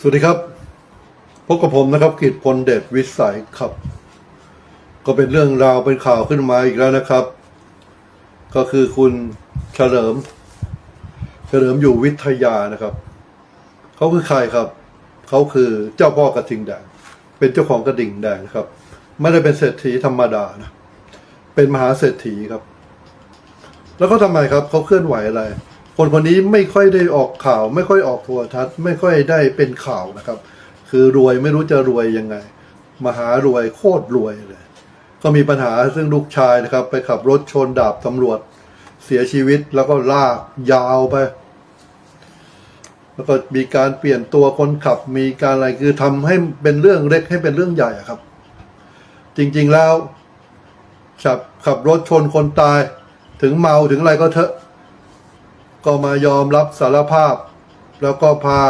สวัสดีครับ พบกับผมนะครับกิตพลเดชวิสัยครับ ก็เป็นเรื่องราวเป็นข่าวขึ้นมาอีกแล้วนะครับ ก็คือคุณเฉลิม เฉลิมอยู่วิทยานะครับ เขาคือใครครับ เขาคือเจ้าพ่อกระทิงแดง เป็นเจ้าของกระดิ่งแดงครับ ไม่ได้เป็นเศรษฐีธรรมดานะ เป็นมหาเศรษฐีครับ แล้วเขาทำไมครับ เขาเคลื่อนไหวอะไร คนคนนี้ไม่ค่อยได้ออกข่าว ไม่ค่อยออกโทรทัศน์ไม่ค่อยได้เป็นข่าวนะครับ คือรวยไม่รู้จะรวยยังไง มหารวยโคตรรวยเลย ก็มีปัญหาซึ่งลูกชายนะครับ ไปขับรถชนดาบตำรวจเสียชีวิตแล้วก็ลากยาวไป แล้วก็มีการเปลี่ยนตัวคนขับมีการอะไรคือทำให้เป็นเรื่องเล็กให้เป็นเรื่องใหญ่ครับ จริงๆแล้วขับขับรถชนคนตาย ถึงเมาถึงอะไรก็เถอะ ก็มายอมรับสารภาพ แล้วก็พา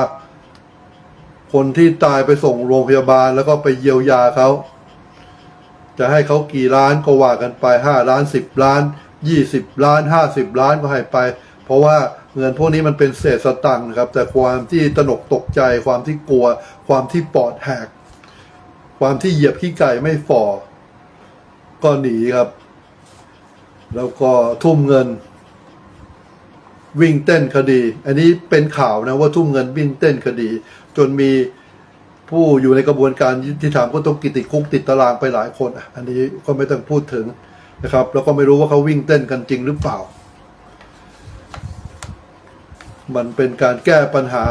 คนที่ตายไปส่งโรงพยาบาลแล้วก็ไปเยียวยาเขา จะให้เขากี่ล้านก็ว่ากันไปห้าล้านสิบล้านยี่สิบล้านห้าสิบล้านก็ให้ไป เพราะว่าเงินพวกนี้มันเป็นเศษสตังค์นะครับ แต่ความที่ตนกตกใจ ความที่กลัว ความที่ปอดแหก ความที่เหยียบขี้ไก่ไม่ฝ่อก็หนีครับ แล้วก็ทุ่มเงิน วิ่งเต้นคดี อันนี้เป็นข่าวนะว่าทุ่มเงินวิ่งเต้นคดี จนมีผู้อยู่ในกระบวนการที่ถามก็ต้องกิติดคุกติดตารางไปหลายคนอะอันนี้ก็ไม่ต้องพูดถึงนะครับ แล้วก็ไม่รู้ว่าเขาวิ่งเต้นกันจริงหรือเปล่า มันเป็นการแก้ปัญหา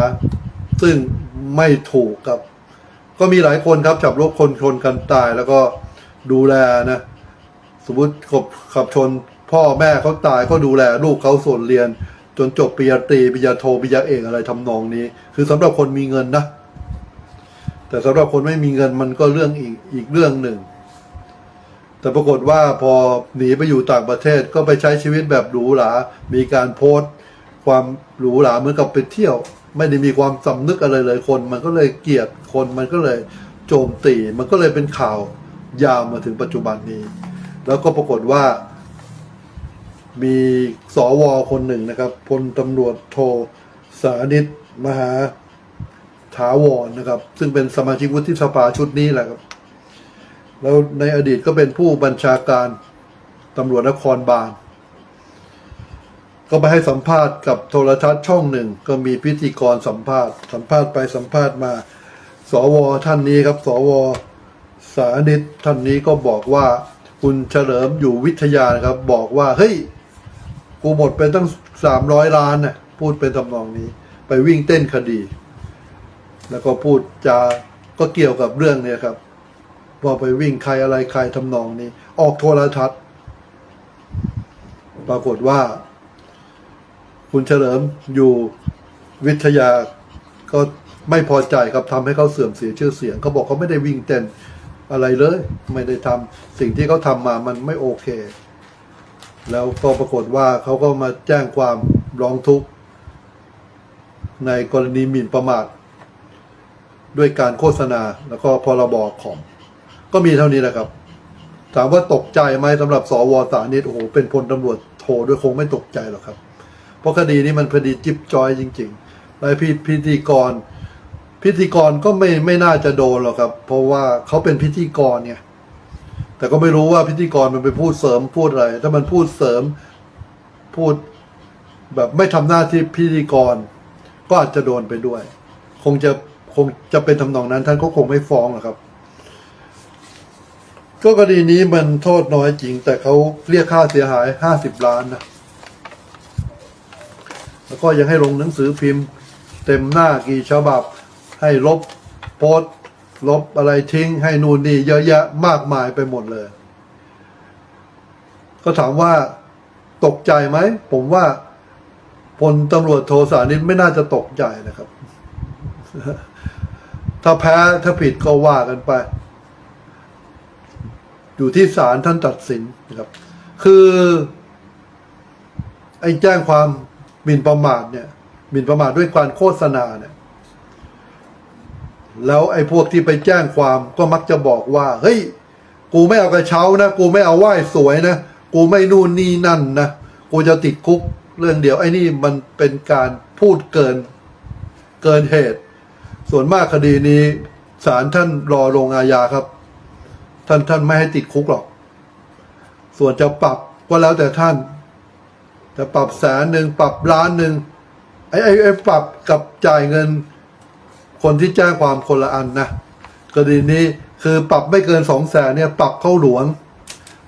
ซึ่งไม่ถูกครับ ก็มีหลายคนครับจับรถคนชนกันตาย แล้วก็ดูแลนะสมมติขับขับชนพ่อแม่เขาตายก็ดูแลลูกเขาส่วนเรียน จนจบปริญญาตรีปริญญาโทปริญญาเอกอะไรทำนองนี้ คือสำหรับคนมีเงินนะ แต่สำหรับคนไม่มีเงินมันก็เรื่องอีกอีกเรื่องหนึ่ง แต่ปรากฏว่าพอหนีไปอยู่ต่างประเทศก็ไปใช้ชีวิตแบบหรูหรา มีการโพสต์ ความหรูหราเหมือนกับไปเที่ยว ไม่ได้มีความสำนึกอะไรเลยคน มันก็เลยเกลียดคนมันก็เลยโจมตี มันก็เลยเป็นข่าวยาวมาถึงปัจจุบันนี้ แล้วก็ปรากฏว่า มีสวคนหนึ่งนะครับพลตำรวจโทสานิตมหาถาวรนะครับ ซึ่งเป็นสมาชิกวุฒิสภาชุดนี้แหละครับ แล้วในอดีตก็เป็นผู้บัญชาการตำรวจนครบาล ก็ไปให้สัมภาษณ์กับโทรทัศน์ช่องหนึ่ง ก็มีพิธีกรสัมภาษณ์ สัมภาษณ์ไปสัมภาษณ์มา สวท่านนี้ครับ สวสานิตท่านนี้ก็บอกว่าคุณเฉลิมอยู่วิทยานะครับ บอกว่าเฮ้ย กูหมดไปตั้งสามร้อยล้านน่ะพูดเป็นทำนองนี้ ไปวิ่งเต้นคดี แล้วก็พูดจาก็เกี่ยวกับเรื่องเนี้ยครับว่าไปวิ่งใครอะไรใครทำนองนี้ ออกโทรทัศน์ ปรากฏว่า คุณเฉลิมอยู่วิทยาก็ไม่พอใจครับทำให้เขาเสื่อมเสียชื่อเสียงเขาบอกเขาไม่ได้วิ่งเต้นอะไรเลย ไม่ได้ทำสิ่งที่เขาทำมามันไม่โอเค แล้วก็ปรากฏว่าเขาก็มาแจ้งความร้องทุกข์ ในกรณีหมิ่นประมาท ด้วยการโฆษณาแล้วก็พรบคอมก็มีเท่านี้แหละครับ ถามว่าตกใจไหมสำหรับสวสานิตโอ้โหเป็นพลตำรวจโทด้วยคงไม่ตกใจหรอกครับ เพราะคดีนี้มันคดีจิ๊บจอยจริงๆและพิพิธีกร พิธีกรก็ไม่ไม่น่าจะโดนหรอกครับ เพราะว่าเขาเป็นพิธีกรเนี่ย แต่ก็ไม่รู้ว่าพิธีกรมันไปพูดเสริมพูดอะไร ถ้ามันพูดเสริมพูดแบบไม่ทำหน้าที่พิธีกร ก็อาจจะโดนไปด้วย คงจะคงจะเป็นทำนองนั้น ท่านก็คงไม่ฟ้องหรอกครับ ก็คดีนี้มันโทษน้อยจริง แต่เขาเรียกค่าเสียหายห้าสิบล้านนะแล้วก็ยังให้ลงหนังสือพิมพ์ เต็มหน้ากี่ฉบับให้ลบโพสต์ ลบอะไรทิ้งให้นู่นนี่เยอะแยะมากมายไปหมดเลย ก็ถามว่าตกใจไหม ผมว่าพลตำรวจโทสานิตไม่น่าจะตกใจนะครับ ถ้าแพ้ถ้าผิดก็ว่ากันไป อยู่ที่ศาลท่านตัดสินนะครับ คือไอ้แจ้งความหมิ่นประมาทเนี่ยหมิ่นประมาทด้วยการโฆษณาเนี่ย แล้วไอ้พวกที่ไปแจ้งความก็มักจะบอกว่า เฮ้ย กูไม่เอากระเช้านะ กูไม่เอาไหว้สวยนะ กูไม่นู่นนี่นั่นนะ กูจะติดคุกเรื่องเดียวไอ้นี่มันเป็นการพูดเกินเกินเหตุ ส่วนมากคดีนี้ศาลท่านรอลงอาญาครับ ท่านท่านไม่ให้ติดคุกหรอก ส่วนจะปรับก็แล้วแต่ท่าน จะปรับแสนหนึ่งปรับล้านหนึ่งไอ้ไอ้ไอ้ปรับกับจ่ายเงิน คนที่แจ้งความคนละอันนะคดีนี้คือปรับไม่เกินสองแสนเนี่ยปรับเข้าหลวง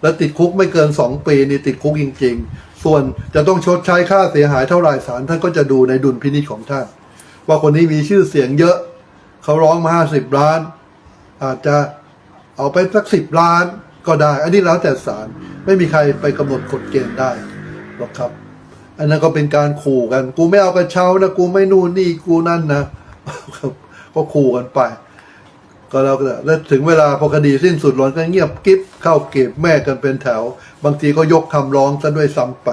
แล้วติดคุกไม่เกินสองปีนี่ติดคุกจริง ๆ ส่วนจะต้องชดใช้ค่าเสียหายเท่าไหร่ศาลท่านก็จะดูในดุลพินิจของท่าน ว่าคนนี้มีชื่อเสียงเยอะ เขาร้องมาห้าสิบล้าน อาจจะเอาไปสักสิบล้านก็ได้ อันนี้แล้วแต่ศาลไม่มีใครไปกำหนดกฎเกณฑ์ได้หรอกครับ อันนั้นก็เป็นการขู่กัน กูไม่เอากระเช้านะกูไม่นู่นนี่กูนั่นนะ ก็ขู่กันไป ก็แล้วแล้วถึงเวลาพอคดีสิ้นสุดลงก็เงียบกิ๊บเข้าเก็บแม่กันเป็นแถว บางทีก็ยกคำร้องซะด้วยซ้ำไป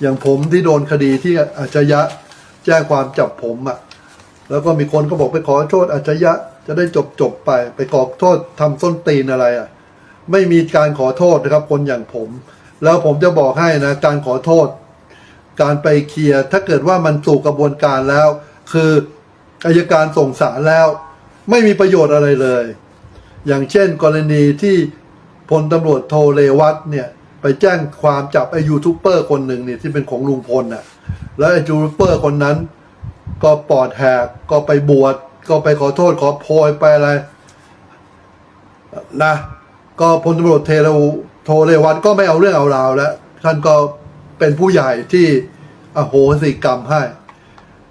อย่างผมที่โดนคดีที่อาชญะแจ้งความจับผมอะ่ะ แล้วก็มีคนก็บอกไปขอโทษอาชญะจะได้จบจบไป ไปขอโทษทำส้นตีนอะไรอะ่ะ ไม่มีการขอโทษนะครับ คนอย่างผม แล้วผมจะบอกให้นะ การขอโทษ การไปเคลียร์ถ้าเกิดว่ามันสู่กระบวนการแล้ว คือ อายการส่งสารแล้ว ไม่มีประโยชน์อะไรเลย อย่างเช่น กรณีที่พลตำรวจโทเลวัตเนี่ย ไปแจ้งความจับไอ้ยูทูบเบอร์คนหนึ่งเนี่ยที่เป็นของลุงพลน่ะแล้วไอ้ยูทูบเบอร์คนนั้น ก็ปอดแหกก็ไปบวชก็ไปขอโทษขอโพยไปอะไรนะก็พลตำรวจเทเลโทเลวัตก็ไม่เอาเรื่องเอาราวแล้ว ท่านก็เป็นผู้ใหญ่ที่อโหสิกรรมให้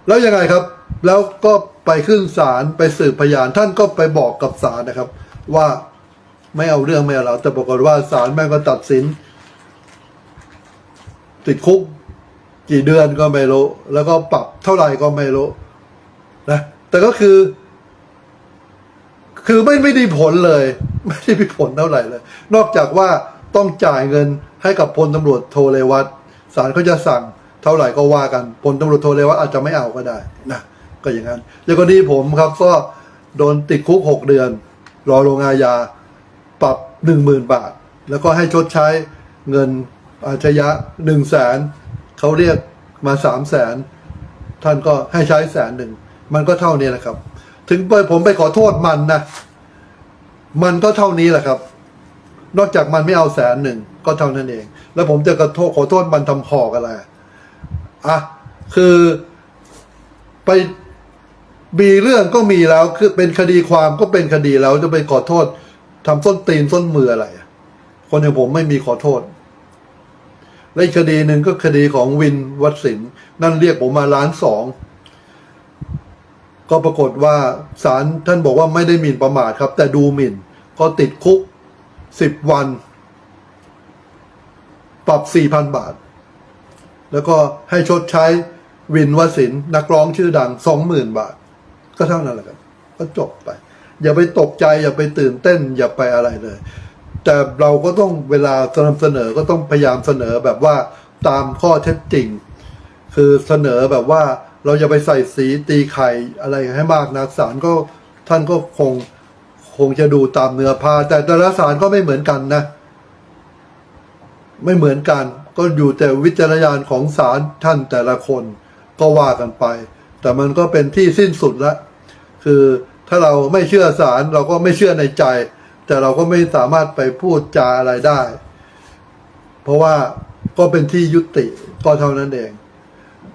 แล้วยังไงครับ แล้วก็ไปขึ้นศาลไปสืบพยาน ท่านก็ไปบอกกับศาลนะครับ ว่าไม่เอาเรื่องไม่เอาราแต่ปรากฏว่าศาลแม่งก็ตัดสิน ติดคุก กี่เดือนก็ไม่รู้ แล้วก็ปรับเท่าไหร่ก็ไม่รู้นะแต่ก็คือ คือไม่ไม่ได้ผลเลย ไม่ได้มีผลเท่าไหร่เลย นอกจากว่าต้องจ่ายเงินให้กับพลตำรวจโทเลวัตศาลเขาจะสั่งเท่าไหร่ก็ว่ากันพลตำรวจโทเลวัตอาจจะไม่เอาก็ได้นะ ก็อย่างนั้นแล้วก็ดีผมครับก็โดนติดคุกหกเดือน รอลงอาญาปรับหนึ่งหมื่นบาท แล้วก็ให้ชดใช้เงินอาชญะหนึ่งแสนเขาเรียกมาสามแสนท่านก็ให้ใช้แสนหนึ่งมันก็เท่านี้แหละครับ ถึงไปผมไปขอโทษมันนะมันก็เท่านี้แหละครับ นอกจากมันไม่เอาแสนหนึ่งก็เท่านั้นเอง แล้วผมจะกระโทษขอโทษมันทำหอกอะไรอะคือไป มีเรื่องก็มีแล้วคือเป็นคดีความก็เป็นคดีแล้วจะไปขอโทษทำส้นตีนส้นมืออะไรคนอย่างผมไม่มีขอโทษและคดีหนึ่งก็คดีของวินวัดสินนั่นเรียกผมมาล้านสองก็ปรากฏว่าศาลท่านบอกว่าไม่ได้หมิ่นประมาทครับ แต่ดูหมิ่น ก็ติดคุกสิบวัน ปรับสี่พันบาท แล้วก็ให้ชดใช้วินวสินนักร้องชื่อดังสองหมื่นบาท ก็เท่านั้นแหละครับ ก็จบไป อย่าไปตกใจ อย่าไปตื่นเต้น อย่าไปอะไรเลย แต่เราก็ต้องเวลานำเสนอก็ต้องพยายามเสนอแบบว่าตามข้อเท็จจริง คือเสนอแบบว่าเราจะไปใส่สีตีไข่อะไรให้มากนักศาลก็ท่านก็คงคงจะดูตามเนื้อผ้าแต่แต่ละศาลก็ไม่เหมือนกันนะ ไม่เหมือนกัน ก็อยู่แต่วิจารณญาณของศาลท่านแต่ละคนก็ว่ากันไป แต่มันก็เป็นที่สิ้นสุดละ คือถ้าเราไม่เชื่อศาลเราก็ไม่เชื่อในใจ แต่เราก็ไม่สามารถไปพูดจาอะไรได้ เพราะว่าก็เป็นที่ยุติก็เท่านั้นเอง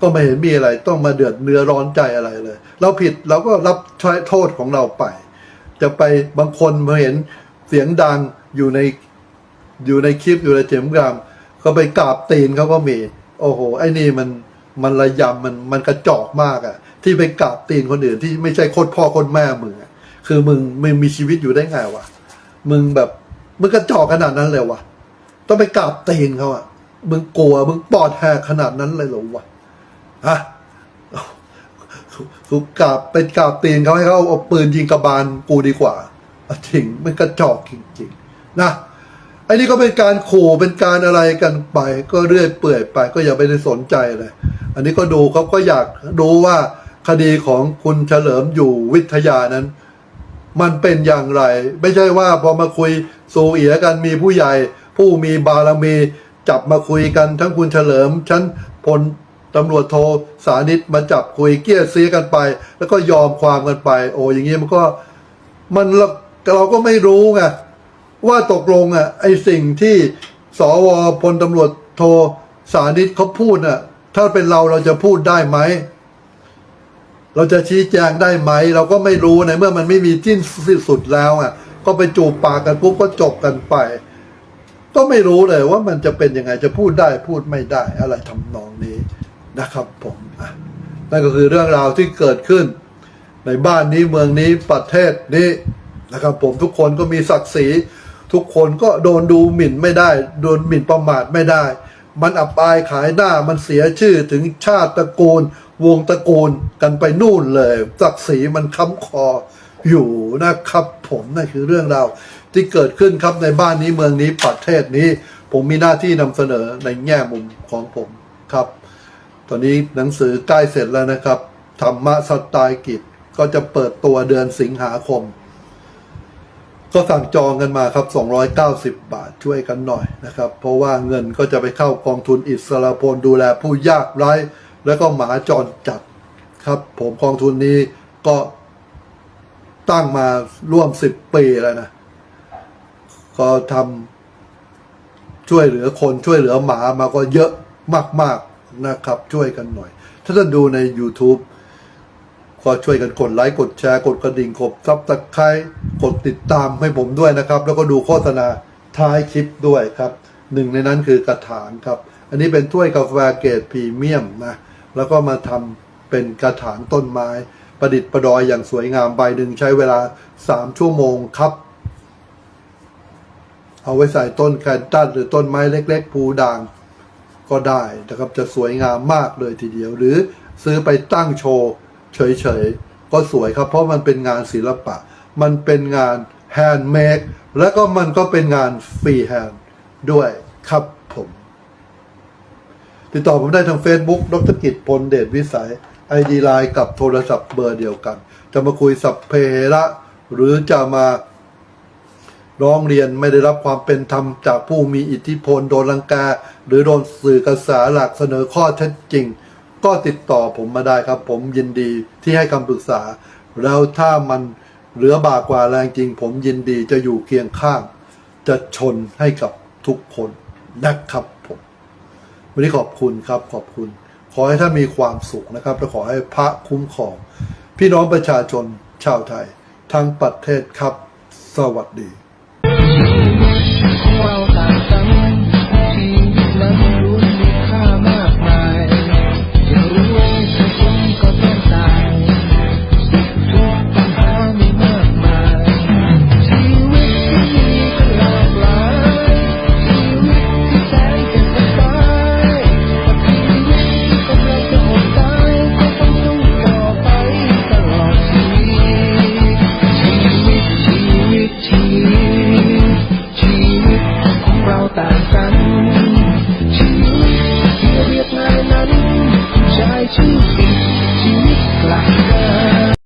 ก็ไม่เห็นมีอะไรต้องมาเดือดเนื้อร้อนใจอะไรเลย เราผิดเราก็รับโทษของเราไป จะไปบางคนมาเห็นเสียงดังอยู่ในอยู่ในคลิปอยู่ในเจมกรามก็ไปกราบตีนเขาก็มี โอ้โห ไอ้นี่มันมันระยำมันมันกระจอกมากอะ่ะ ที่ไปกราบตีนคนอื่นที่ไม่ใช่โคตรพ่อโคตรแม่มึงอะคือมึงมึงมีชีวิตอยู่ได้ไงวะมึงแบบมึงกระจอกขนาดนั้นเลยวะต้องไปกราบตีนเขาอะ่ะมึงกลัวมึงปอดแหกขนาดนั้นเลยเหรอวะฮะกูกราบไปกราบตีนเขาให้เขาเอาปืนยิงกระบาลกูดีกว่าจริงมันกระจอกจริงๆนะไอ้นี่ก็เป็นการขู่เป็นการอะไรกันไป ก็เรื่อยเปื่อยไป ก็อย่าไปสนใจเลย อันนี้ก็ดูเขาก็อยากดูว่า คดีของคุณเฉลิมอยู่วิทยานั้น มันเป็นอย่างไร ไม่ใช่ว่าพอมาคุยสูเอียกันมีผู้ใหญ่ ผู้มีบารมี จับมาคุยกันทั้งคุณเฉลิมชั้นพลตำรวจโทสานิตมาจับคุยเกลี้ยเสียกันไป แล้วก็ยอมความกันไป โอ้อย่างนี้มันก็มันเราเราก็ไม่รู้ไงว่าตกลงอะไอสิ่งที่สวพลตำรวจโทสานิตเขาพูดอะถ้าเป็นเราเราจะพูดได้ไหม เราจะชี้แจงได้ไหม เราก็ไม่รู้ในเมื่อมันไม่มีจิ้นสุดแล้วอะ ก็ไปจูบปากกันปุ๊บก็จบกันไป ก็ไม่รู้เลยว่ามันจะเป็นยังไงจะพูดได้พูดไม่ได้อะไรทำนองนี้นะครับ ผมอะนั่นก็คือเรื่องราวที่เกิดขึ้น ในบ้านนี้เมืองนี้ประเทศนี้นะครับ ผมทุกคนก็มีศักดิ์ศรีทุกคนก็โดนดูหมิ่นไม่ได้ โดนหมิ่นประมาทไม่ได้ มันอับอายขายหน้ามันเสียชื่อถึงชาติตระกูล วงตระกูลกันไปนู่นเลยศักดิ์ศรีมันค้ำคออยู่นะครับ ผมนั่นคือเรื่องราวที่เกิดขึ้นครับในบ้านนี้เมืองนี้ประเทศนี้ ผมมีหน้าที่นำเสนอในแง่มุมของผมครับ ตอนนี้หนังสือใกล้เสร็จแล้วนะครับธรรมะสไตล์กิจก็จะเปิดตัวเดือนสิงหาคม ก็สั่งจองกันมาครับ 290 บาทช่วยกันหน่อยนะครับ เพราะว่าเงินก็จะไปเข้ากองทุนอิสระพลดูแลผู้ยากไร้ แล้วก็หมาจรจัดครับ ผมกองทุนนี้ก็ตั้งมาร่วม10ปีแล้วนะ ก็ทำช่วยเหลือคนช่วยเหลือหมามาก็เยอะมาก ๆนะครับ ช่วยกันหน่อย ถ้าท่านดูใน YouTube ก็ช่วยกันกดไลค์กดแชร์กดกระดิ่งกดซับสไครต์กดติดตามให้ผมด้วยนะครับ แล้วก็ดูโฆษณาท้ายคลิปด้วยครับ หนึ่งในนั้นคือกระถางครับ อันนี้เป็นถ้วยกาแฟเกรดพรีเมียมนะ แล้วก็มาทำเป็นกระถางต้นไม้ ประดิษฐ์ประดอยอย่างสวยงามใบหนึ่งใช้เวลา3ชั่วโมงครับ เอาไว้ใส่ต้นแคนตัสหรือต้นไม้เล็ก ๆ ภูด่าง ก็ได้นะครับจะสวยงามมากเลยทีเดียว หรือซื้อไปตั้งโชว์เฉยๆ ก็สวยครับ เพราะมันเป็นงานศิลปะ มันเป็นงานแฮนด์เมดแล้วก็มันก็เป็นงานฟรีแฮนด์ด้วยครับ ติดต่อผมได้ทาง Facebook ดรกิจพลเดชวิสัย ID ไลน์กับโทรศัพท์เบอร์เดียวกัน จะมาคุยสัพเพระหรือจะมาร้องเรียนไม่ได้รับความเป็นธรรมจากผู้มีอิทธิพลโดนรังแกหรือโดนสื่อกระแสหลักเสนอข้อเท็จจริง ก็ติดต่อผมมาได้ครับ ผมยินดีที่ให้คำปรึกษา แล้วถ้ามันเหลือบากกว่าแรงจริง ผมยินดีจะอยู่เคียงข้าง จะชนให้กับทุกคนนะครับผม วันนี้ขอบคุณครับขอบคุณ ขอให้ท่านมีความสุขนะครับ และขอให้พระคุ้มครอง พี่น้องประชาชนชาวไทย ทั้งประเทศครับ สวัสดี Well,